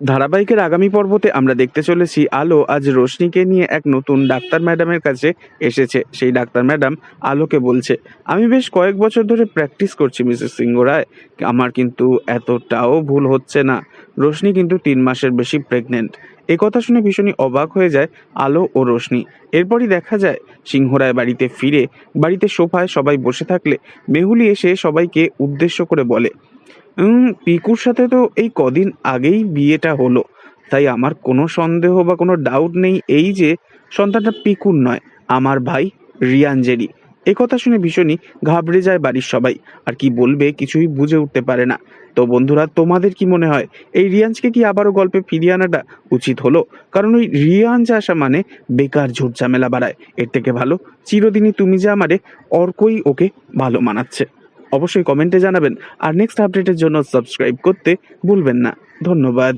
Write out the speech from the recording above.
ধারাবাহিকের আগামী পর্বতে আমরা দেখতে চলেছি আলো আজ রোশনিকে নিয়ে এক নতুন ডাক্তার ম্যাডামের কাছে এসেছে। সেই ডাক্তার ম্যাডাম আলোকে বলছে, আমি বেশ কয়েক বছর ধরে প্র্যাকটিস করছি, মিসেস সিংহ রায়। আমার কিন্তু এতটাও ভুল হচ্ছে না। রোশনি কিন্তু তিন মাসের বেশি প্রেগনেন্ট। এ কথা শুনে ভীষণই অবাক হয়ে যায় আলো ও রোশনি। এরপরই দেখা যায়, সিংহরায় বাড়িতে ফিরে, বাড়িতে সোফায় সবাই বসে থাকলে মেহুলি এসে সবাইকে উদ্দেশ্য করে বলে পিকুর সাথে তো এই কদিন আগেই বিয়েটা হলো। তাই আমার কোনো সন্দেহ বা কোনো ডাউট নেই এই যে সন্তানটা পিকুর নয়, আমার ভাই রিয়াঞ্জেরি কথা শুনে ভীষণই ঘাবড়ে যায় বাড়ির সবাই। আর কি বলবে, কিছুই বুঝে উঠতে পারে না। তো বন্ধুরা, তোমাদের কি মনে হয়, এই রিয়াঞ্জকে কি আবারও গল্পে ফিরিয়ে আনাটা উচিত হলো? কারণ ওই রিয়াঞ্জ আসা মানে বেকার ঝুট ঝামেলা বাড়ায়। এর থেকে ভালো, চিরদিনই তুমি যে আমারে অর্কই ওকে ভালো মানাচ্ছে। অবশ্যই কমেন্টে জানাবেন। আর নেক্সট আপডেটের জন্য সাবস্ক্রাইব করতে ভুলবেন না। ধন্যবাদ।